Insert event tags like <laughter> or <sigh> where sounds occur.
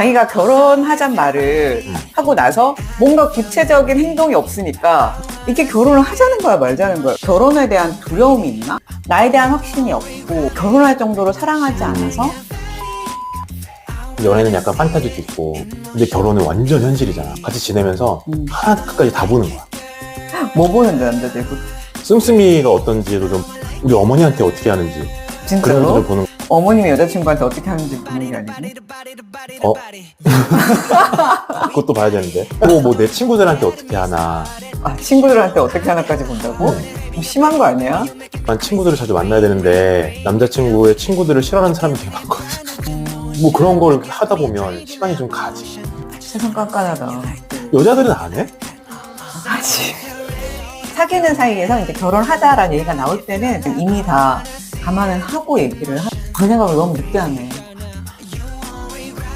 자기가 결혼하잔 말을 음. 하고 나서 뭔가 구체적인 행동이 없으니까 이게 결혼을 하자는 거야 말자는 거야 결혼에 대한 두려움이 있나? 나에 대한 확신이 없고 결혼할 정도로 사랑하지 않아서 연애는 약간 판타지도 있고 근데 결혼은 완전 현실이잖아 같이 지내면서 음. 하나 끝까지 다 보는 거야 <laughs> 뭐 보는데 남자들 씀씀이가 어떤지도 좀 우리 어머니한테 어떻게 하는지 그런 진짜로 것들 보는 어머님이 여자친구한테 어떻게 하는지 보는 게 아니지 어? <laughs> 그것도 봐야 되는데 또 뭐 내 친구들한테 어떻게 하나 아 친구들한테 어떻게 하나까지 본다고? 음. 좀 심한 거 아니야? 난 친구들을 자주 만나야 되는데 남자친구의 친구들을 싫어하는 사람이 되게 많거든 <laughs> 뭐 그런 걸 하다 보면 시간이 좀 가지 세상 깐깐하다 여자들은 안 해? 하지. 사귀는 사이에서 이제 결혼하자라는 얘기가 나올 때는 이미 다 감안을 하고 얘기를 하. 그 생각을 너무 늦게 하네.